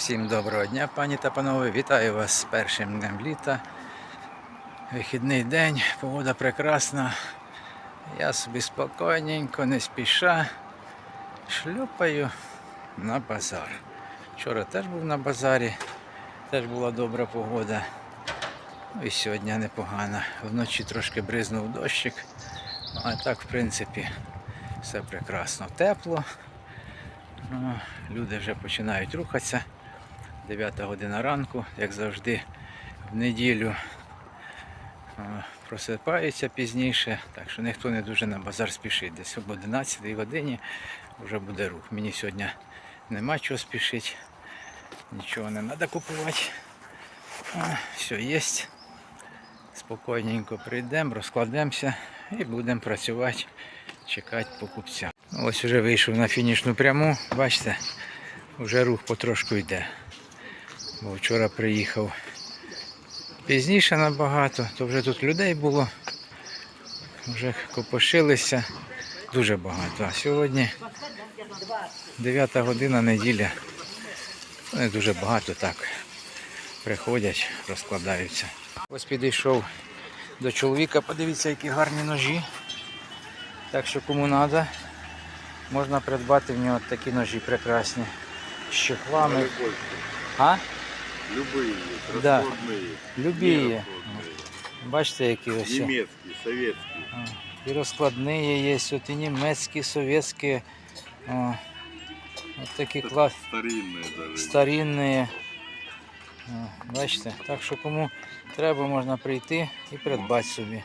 Всім доброго дня, пані та панове. Вітаю вас з першим днем літа. Вихідний день, погода прекрасна. Я собі спокійненько, не спіша, шлюпаю на базар. Вчора теж був на базарі, теж була добра погода. Ну і сьогодні непогана. Вночі трошки бризнув дощик, а так, в принципі, все прекрасно. Тепло. Ну, Люди вже починають рухатися. 9 година ранку, як завжди, в неділю е, просипаються пізніше, так що ніхто не дуже на базар спішить. Десь об 11 годині вже буде рух. Мені сьогодні нема чого спішити, нічого не треба купувати. Все є. Спокійненько прийдемо, розкладемося і будемо працювати, чекати покупця. Ось вже вийшов на фінішну пряму, бачите, вже рух потрошку йде. Бо вчора приїхав пізніше набагато, то вже тут людей було, вже копошилися дуже багато. А сьогодні 9 година неділя. Не дуже багато так приходять, розкладаються. Ось підійшов до чоловіка, подивіться, які гарні ножі. Так що кому треба, можна придбати в нього такі ножі прекрасні. З чехлами. А? Любые, Да. расходные, Любі є. нерасходные. Бачите, які ось. Немецкие, советские. А, І розкладні є, от і німецькі, совєтські. О, Ось такі клас, Старинные даже. старинні. О, Бачите, так що кому треба, можна прийти і придбати собі.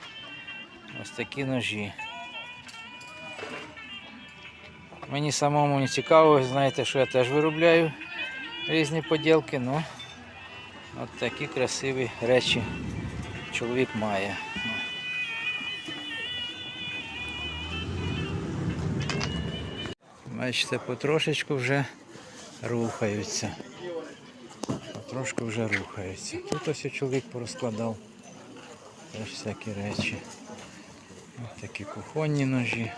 Ось такі ножі. Мені самому не цікаво, ви знаєте, що я теж виробляю різні поділки, ну от такі красиві речі чоловік має. Бачите, потрошечку вже рухаються. Потрошку вже рухаються. Тут ось чоловік порозкладав теж всякі речі. Ось такі кухонні ножі.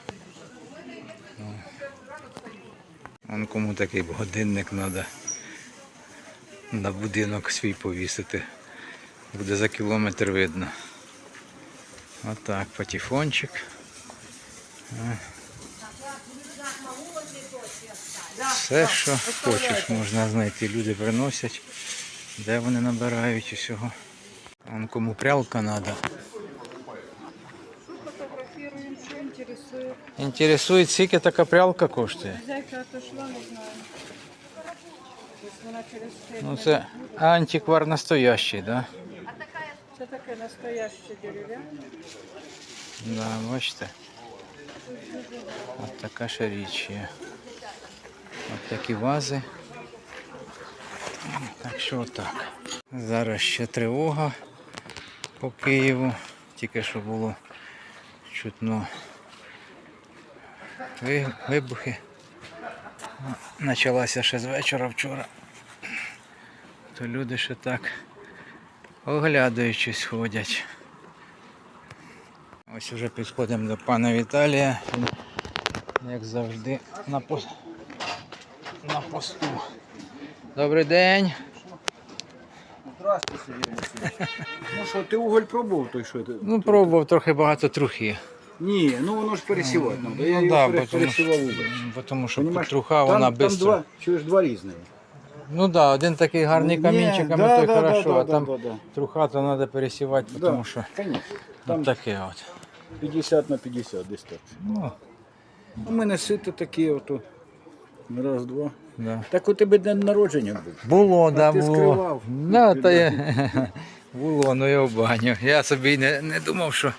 Вон кому такий годинник треба на будинок свій повісити. Буде за кілометр видно. Отак, патефончик. Все, що хочеш, можна знайти. Люди приносять, де вони набирають усього. Вон кому прялка треба. Інтересує, скільки така прялка коштує. Хозяйка отошла, не знаю. То есть вона через пять Ну це антиквар настоящий, да? Це таке настояще дерев'яне. Да, бачите. От така ще річ є. От такі вази. Так що отак. Зараз ще тривога по Києву. Тільки що було чутно вибухи. Почалася ще з вечора вчора. То люди ще так оглядуючись ходять. Ось вже підходимо до пана Віталія. Він, як завжди, на, пос... на посту. Добрий день. Здравствуйте, Сергій Ну що, ти уголь пробував той, що ти? Ну, пробував трохи багато трухи. Ні, ну воно ж пересівати треба. Я ну, його да, пере- бо тому, пересівав уголь. бо тому що Понімаєш, труха там, вона там швидко. два, чуєш, два різні. Ну так, да, один такий гарний Ні, камінчиками, да, то й да, хорошо, да, а да, там да, да. труха то треба пересівати, Да, тому що Конечно. там таке от. 50 на 50 десь так. Ну, У мене сити такі ото. Раз, два. да. Так у тебе день народження був. Було, да, ти було. скривав. Да, та я... було, ну я в баню. Я собі й не, не думав, що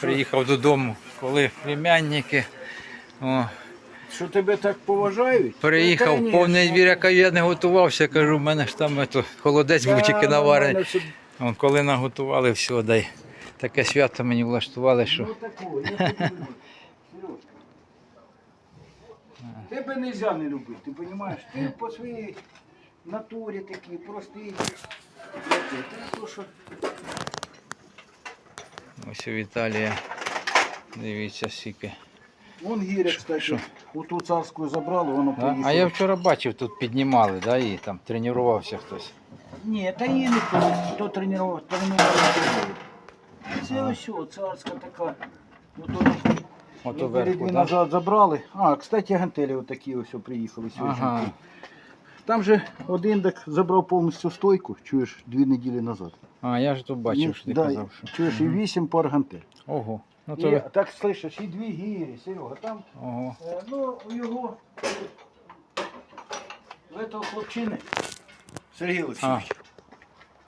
приїхав додому, коли племянники. О, Що тебе так поважають? приїхав, Ну, повний двір, яка я не готувався, кажу, в мене ж там ето, холодець був тільки наварений. Вон, коли наготували, все, дай. Таке свято мені влаштували, що. Ну такого, я тобі люблю. Тебе не можна не любити, ти розумієш? Ти по своїй натурі такий, простий. Ось у Віталія. Дивіться, скільки. Вон гіря, кстати. Оту царську забрали, воно Да? поїхало. А я вчора бачив, тут піднімали, да, і там тренувався хтось. Ні, та її ніхто, хто тренував, тренував. Це ось о, царська така. Ото, Ото вверху, да? назад забрали. А, кстати, гантелі отакі ось о, приїхали сьогодні. Ага. Там же один так забрав повністю стойку, чуєш, дві неділі назад. А, я ж тут бачив, що ти казав, що. Чуєш, і вісім пар гантель. Ого. Ну то ви... так слышиш, і дві гірі, Серега, там, Ого. е, ну, у його, у этого хлопчини, Сергій Олексійович,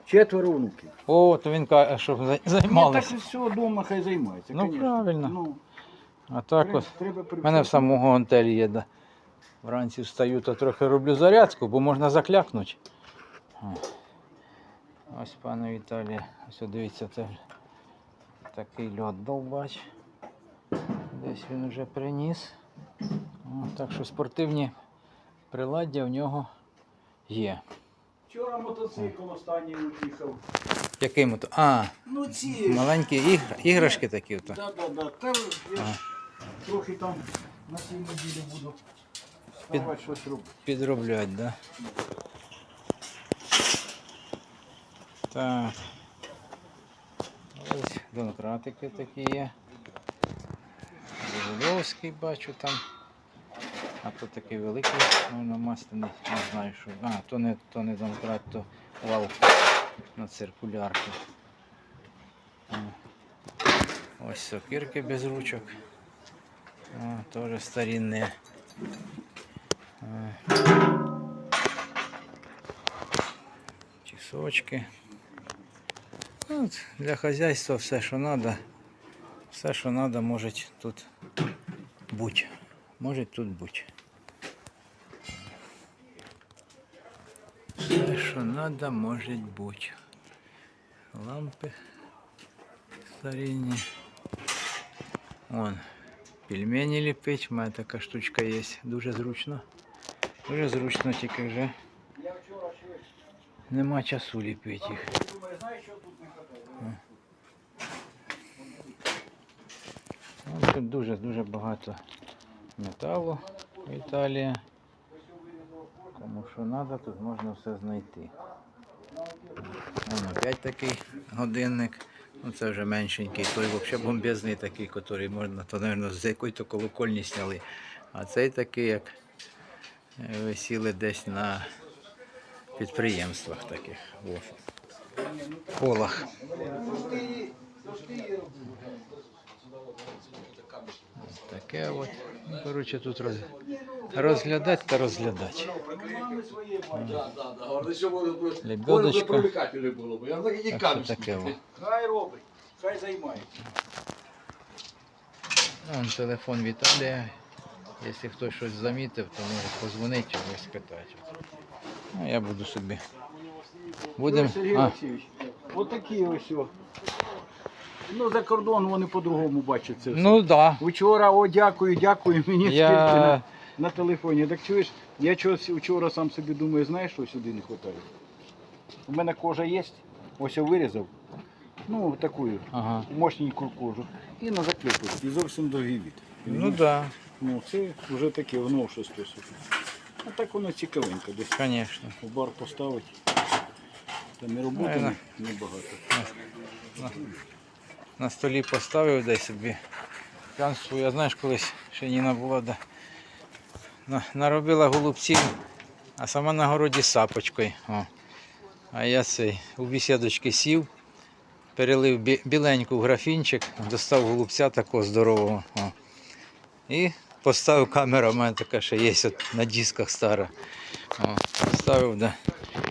четверо внуків. О, то він каже, щоб за- Ні, займалися. так все вдома хай займається, Ну, конечно. правильно. Ну, А так треба, от. треба У мене в самого гантелі є. Да. Вранці встаю, то трохи роблю зарядку, бо можна заклякнути. О. Ось пане Віталій, ось от дивіться, це такий льот довбач. Десь він вже приніс. Так що спортивні приладдя в нього є. Вчора мотоцикл останній уїхав. Який мото? А, Ну ці, маленькі ігр... іграшки такі. Да, да, да. Та я ж трохи там на цій неділі буду Під- щось робити. Підроблять, да? Так. Ось донкратики такі є. Заводовський бачу там. А то такий великий, воно масляний, не знаю що. А, то не, то не донкрат, то вал на циркулярку. Ось сокирки без ручок. Теж старинні. Е, Часочки. Ну, От, для хазяйства все, що треба. Все, що треба, може тут бути. Може тут бути. Все, що треба, може бути. Лампи старинні. Вон, пельмені ліпить, у мене така штучка є, дуже зручно. Дуже зручно, тільки вже Я вчора ще нема часу ліпити їх. Тут дуже-дуже багато металу в Італії. Кому що треба, тут можна все знайти. Вон опять такий годинник. Ну, це вже меншенький. Той взагалі бомбезний такий, який можна, то, мабуть, з якої-то колокольні сняли. А цей такий, як е, висіли десь на підприємствах таких. О, полах. Таке от. Ну, коротше, тут роз... розглядати та розглядати. Лебедочка. було. б. Я так таке. о. Хай робить, хай займається. Вон телефон Віталія. Якщо хтось щось замітив, то може позвонити чи спитати. Ну, я буду собі. Будемо. Сергій Олексійович, отакі ось. Ну, за кордон вони по-другому бачать це. все. ну так. Вчора, о, дякую, дякую, мені Да. скільки на, на телефоні. Так чуєш, я чогось вчора сам собі думаю, знаєш, що сюди не вистачає? У мене кожа є, ось я вирізав. Ну, таку ага. мощненьку кожу. І на заклепку. І зовсім другий від. Ну так, да, Ну, це вже таке в новшество. собі. А так воно цікавенько. Десь звісно. в бар поставити. Там і роботи Наверно. не- небагато. На столі поставив десь собі. П'янство, я знаєш, колись ще Ніна була, да, наробила голубців, а сама на городі сапочкою. О. А я цей у бесідочки сів, перелив бі- біленьку в графінчик, достав голубця такого здорового. О. І поставив камеру, у мене така ще є от, на дисках стара. О, поставив, да,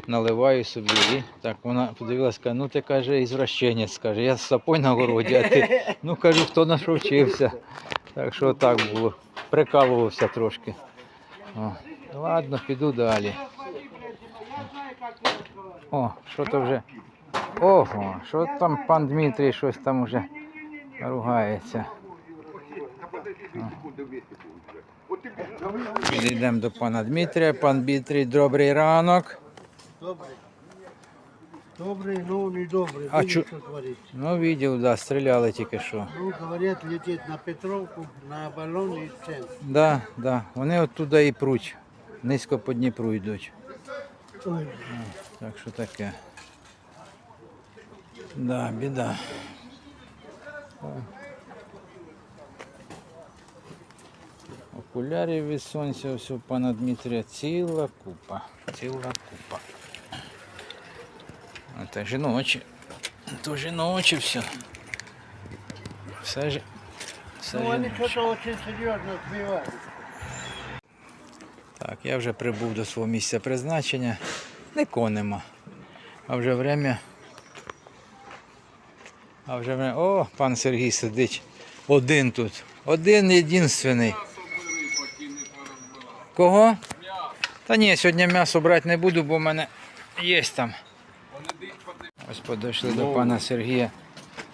наливаю собі і так вона подивилась, каже, ну ти каже, ізвращенець, каже, я сапой на городі, а ти, ну кажу, хто на що вчився. Так що так було. Прикалувався трошки. О, ладно, піду далі. О, що то вже. Ого, що там пан Дмитрій щось там уже ругається. Підійдемо до пана Дмитрія. Пан Дмитрій, добрий ранок. Добрый, но не добрый. А Видишь, чё- что творится? Ну, видів, да, стріляли тільки що. Ну, говорят, летит на Петровку, на баллон и в центр. Да, да. Вони оттуда і пруть. Низько по Дніпру йдуть. Ой, Так що таке. Да, біда. Ой. Окулярів від сонця ось у пана Дмитрія ціла купа. Ціла купа. А це жіночі. То жіночі все. Все ж. Все Ну, они жіноче. что-то очень серьезно сбивают. Так, я вже прибув до свого місця призначення. Нікого нема. А вже время. А вже время. О, пан Сергій сидить один тут. Один єдинственний. Кого? Та ні, сьогодні м'ясо брати не буду, бо в мене є там. Ось подійшли до пана Сергія.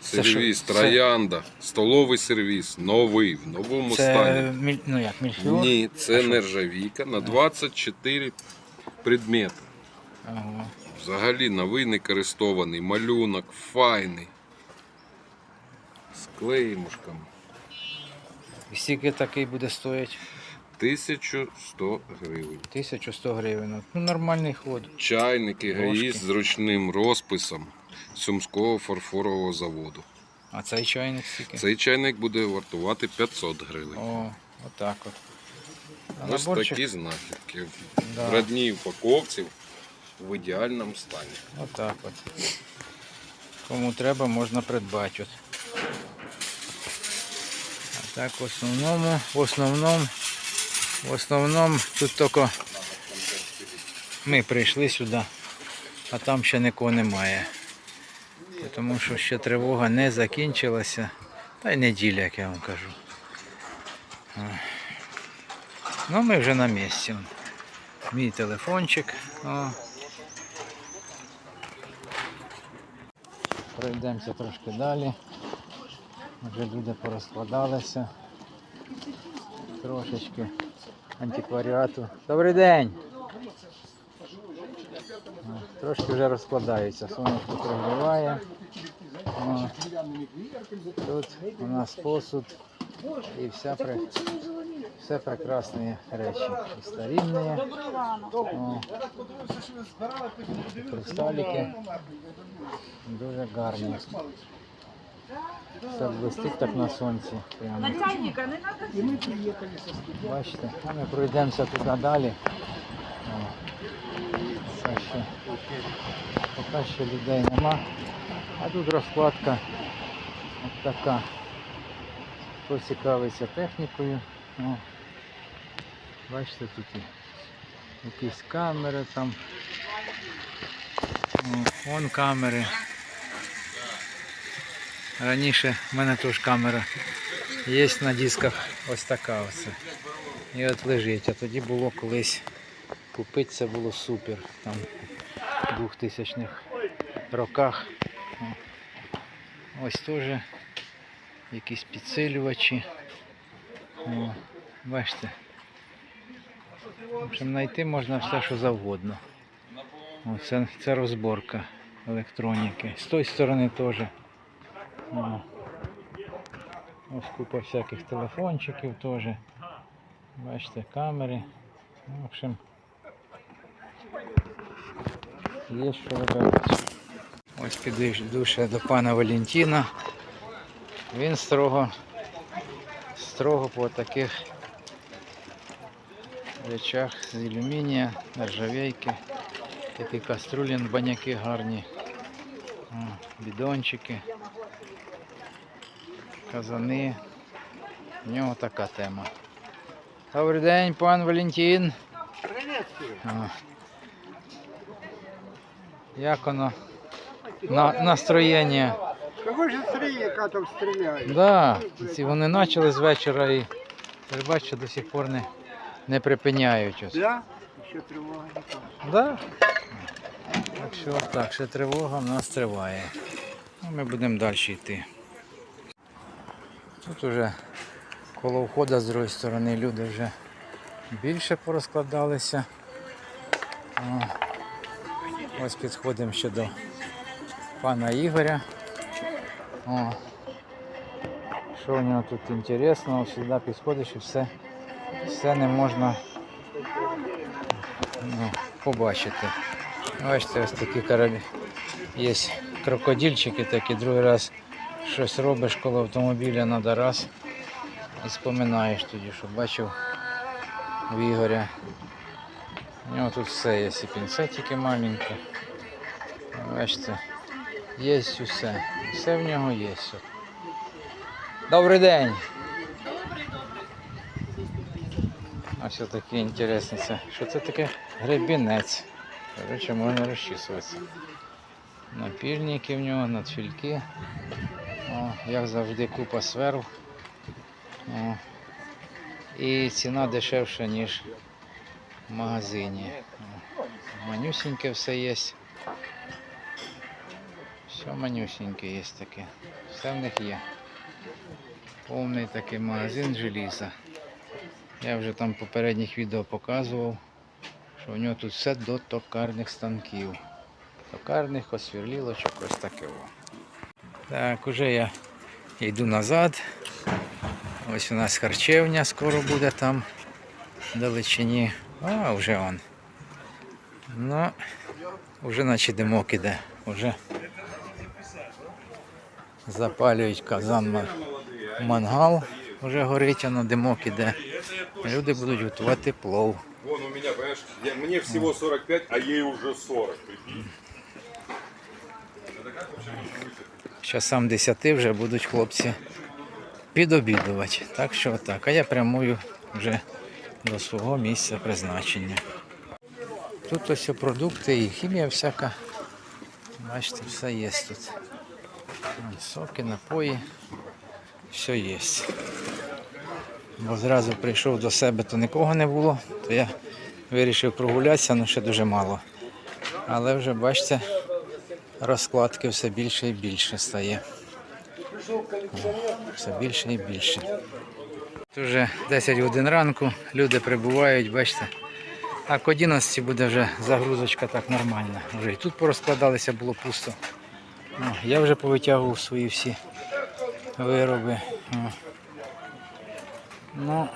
Це Сервіс, що? Троянда, столовий сервіс, новий, в новому Це, стані. міль... ну як, мільфіор? Ні, це нержавійка на 24 предмети. Ага. Взагалі новий не користований, малюнок, файний. З клеймушками. І скільки такий буде стоїти? 1100 гривень. 1100 гривень. Ну, нормальний ход. Чайники ГАІ з ручним розписом Сумського фарфорового заводу. А цей чайник скільки? Цей чайник буде вартувати 500 гривень. О, отак от. А Ось наборчик? такі знахідки. Да. В родній упаковці в ідеальному стані. Отак от. Кому треба, можна придбати. От. А так в основному, в основному, в основному тут тільки ми прийшли сюди, а там ще нікого немає. Тому що ще тривога не закінчилася. Та й неділя, як я вам кажу. Ну ми вже на місці. Мій телефончик. О. Пройдемося трошки далі. Вже люди порозкладалися. Трошечки антикваріату. Добрий день! Трошки вже розкладаються. Сонечко прогріває. Тут у нас посуд і вся при... все прекрасні речі. І старинні. О, і кристалики. Дуже гарні. Все блистить так на сонці. Прямо. Начальника не надо. Бачите, а ми пройдемося туди далі. О, Це ще, поки ще людей нема. А тут розкладка от така. Хто цікавиться технікою. О, бачите, тут якісь камери там. О, вон камери. Раніше в мене теж камера є на дисках ось така ось. І от лежить. А тоді було колись купити це було супер. Там в 2000-х роках. Ось теж якісь підсилювачі. О, бачите. В знайти можна все, що завгодно. О, це, це розборка електроніки. З тої сторони теж. Ось купа всяких телефончиків теж. Бачите, камери. Ну, В общем, є що вибирати. Ось підійду ще до пана Валентина. Він строго, строго по таких речах з алюмінія, нержавейки. Такі каструлі, баняки гарні. Бідончики казани. В нього така тема. Добрий день, пан Валентин. О. Як воно? На, настроєння. Какой же стрелка там стреляет? Да, ці вони почали з вечора і ж бачите, до сих пор не, не припиняють. Ось. Да? Еще тревога не. Да? Так що так, ще тривога в нас триває. Ну, Ми будемо далі йти. Тут уже коло входу з другої сторони люди вже більше порозкладалися. Ось підходимо ще до пана Ігоря. О. Що у нього тут інтересного, сюди підходиш і все, все не можна ну, побачити. Бачите, ось такі кораблі. Є крокодильчики такі, другий раз щось робиш коло автомобіля, треба раз і споминаєш тоді, що бачив в Ігоря. У нього тут все є, і пінцетики маленькі. Бачите, є усе. Все в нього є. Добрий день! Ось такі інтересні. Що це таке? Гребінець. Коротше, можна розчісуватися. Напільники в нього, надфільки. О, як завжди купа сверл. О. І ціна дешевша, ніж в магазині. О. Манюсіньке все є. Все манюсіньке є таке. Все в них є. Повний такий магазин желіза. Я вже там попередніх відео показував, що у нього тут все до токарних станків. Токарних, освірлілочок, ось таке. Так, уже я йду назад. Ось у нас харчевня скоро буде там далечині. А, вже он. Ну, вже наче димок іде. Уже запалюють казан мангал, вже горить, воно димок іде. Люди будуть готувати плов. Вон у меня, понимаешь, я- мне всего 45, а ей уже 40. прикинь. Часам 10 вже будуть хлопці підобідувати. Так що так. А я прямую вже до свого місця призначення. Тут ось продукти і хімія всяка. Бачите, все є тут. Соки, напої, все є. Бо зразу прийшов до себе, то нікого не було, то я вирішив прогулятися, але ще дуже мало. Але вже бачите, розкладки все більше і більше стає. Все більше і більше. Тут вже 10 годин ранку, люди прибувають, бачите. А к 11 буде вже загрузочка так нормальна. Вже і тут порозкладалися, було пусто. О, я вже повитягував свої всі вироби. О. Ну,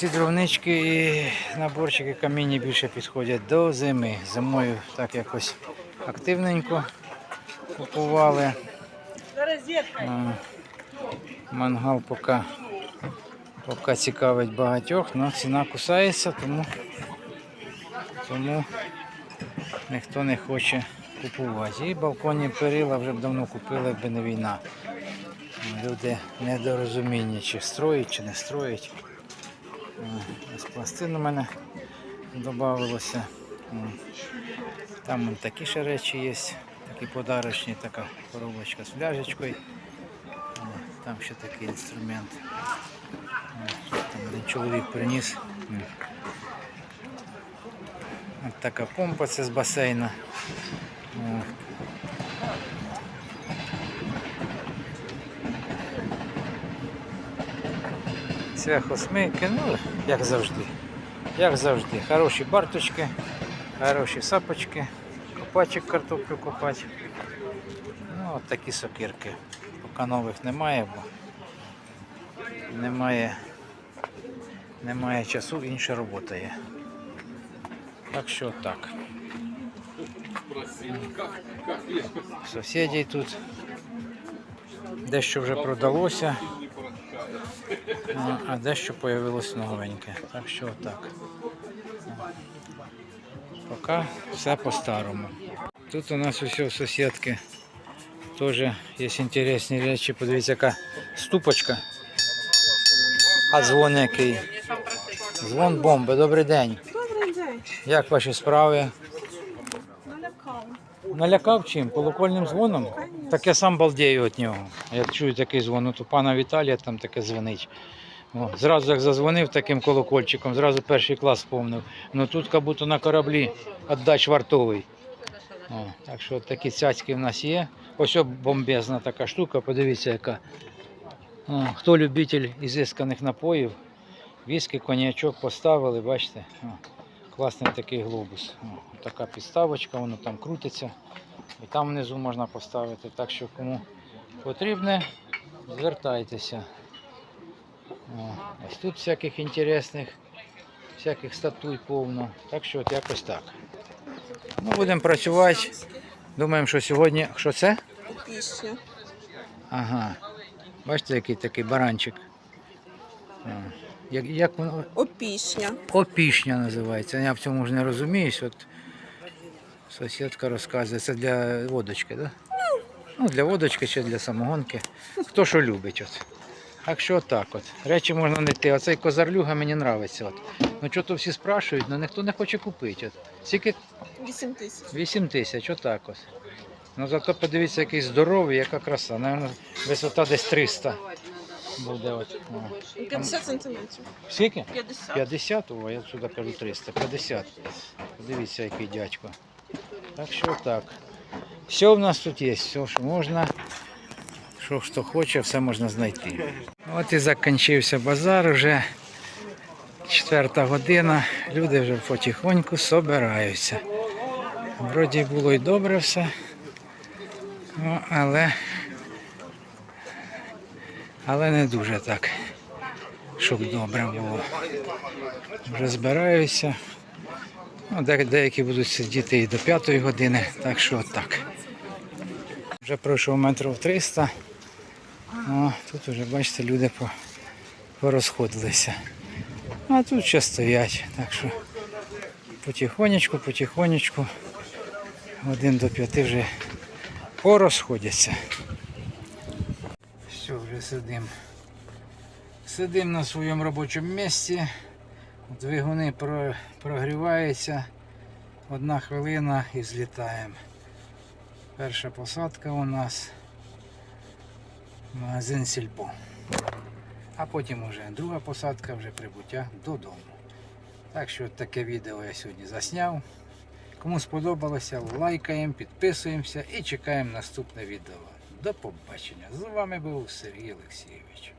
ці дровнички і наборчики каміння більше підходять до зими. Зимою так якось активненько купували. Мангал поки, поки цікавить багатьох, але ціна кусається, тому, тому ніхто не хоче купувати. І балконні перила вже б давно купили, якби не війна. Люди недорозуміння, чи строїть, чи не строїть. Ось пластин у мене додавалося. Там такі ще речі є, такі подарочні, така коробочка з фляжечкою. О, Там ще такий інструмент. Там один чоловік приніс. Ось така помпа це з басейна. О. Ну, як завжди. Як завжди. Хороші барточки, хороші сапочки, копачик картоплю копати. Ну, от такі сокирки. Поки нових немає, бо немає, немає часу, інша робота є. Так що так. Сусідів тут дещо вже продалося. А, а дещо появилось новеньке. Так що так. Поки все по-старому. Тут у нас усе сусідки теж є інтересні речі. Подивіться, яка ступочка. А дзвон який. Дзвон бомби. Добрий день. Добрий день. Як ваші справи? Налякав. Налякав чим? Колокольним дзвоном? Так я сам балдею від нього. Я чую такий дзвон. От у пана Віталія там таке дзвонить. О, зразу як зазвонив таким колокольчиком, зразу перший клас сповнив. Ну тут як будто на кораблі віддач вартовий. О, так що такі цяцьки в нас є. Ось бомбезна така штука, подивіться яка. О, хто любитель ізисканих напоїв, віскі, коньячок поставили, бачите. О, Класний такий глобус. О, така підставочка, воно там крутиться. І там внизу можна поставити. Так що кому потрібне, звертайтеся. О, ось тут всяких інтересних, всяких статуй повно. Так що от якось так. Ну, будемо працювати. Думаємо, що сьогодні. Що це? Пісня. Ага. Бачите, який такий баранчик. Як, як воно? Опішня. Опішня називається. Я в цьому ж не розуміюсь. От сусідка розказує, це для водочки? Да? Ну, для водочки чи для самогонки. Хто що любить. От. Так що так от. Речі можна знайти. Оцей козарлюга мені подобається. От. Ну що то всі спрашують, але ніхто не хоче купити. От. Скільки 8 тисяч. 8 тисяч, отак ось. Ну зато подивіться, який здоровий, яка краса. Наверно, висота десь 300 буде. От. О. 50 сантиметрів. Скільки? 50. 50, о, я сюди кажу 300, 50. Подивіться, який дядько. Так що так. Все в нас тут є, все, що можна. Що хто хоче, все можна знайти. От і закінчився базар вже. Четверта година. Люди вже потихоньку собираються. Вроді було й добре все. Ну, але, але не дуже так, щоб добре було вже збираюся. Ну, де- деякі будуть сидіти і до п'ятої години, так що от так. Вже пройшов метрів 300. О, тут вже, бачите, люди порозходилися. А тут ще стоять. Так що потихонечку, потихонечку, один до п'яти вже порозходяться. Все, вже сидимо. Сидимо на своєму робочому місці. Двигуни про- прогріваються. Одна хвилина і злітаємо. Перша посадка у нас. Магазин Сільпо. А потім вже друга посадка, вже прибуття додому. Так що таке відео я сьогодні засняв. Кому сподобалося, лайкаємо, підписуємося і чекаємо наступне відео. До побачення. З вами був Сергій Олексійович.